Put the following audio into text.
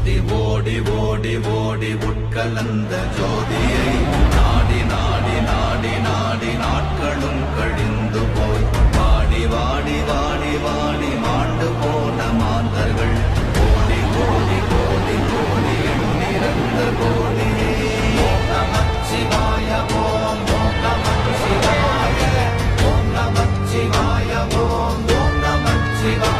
ஓடி ஓடி ஓடி ஓடி உட்கலந்த ஜோதியை நாடி நாடி நாடி நாடி நாட்களும் கழிந்து போய். வாடி வாடி வாடி வாடி மாண்டு போன மாந்தர்கள். ஓடி ஓடி ஓடி ஓடி எண்ணிறந்த கோடியே நமச்சிவாய ஓம் நமச்சிவாய ஓம் நமச்சிவாய ஓம் ஓம் நமச்சிவாய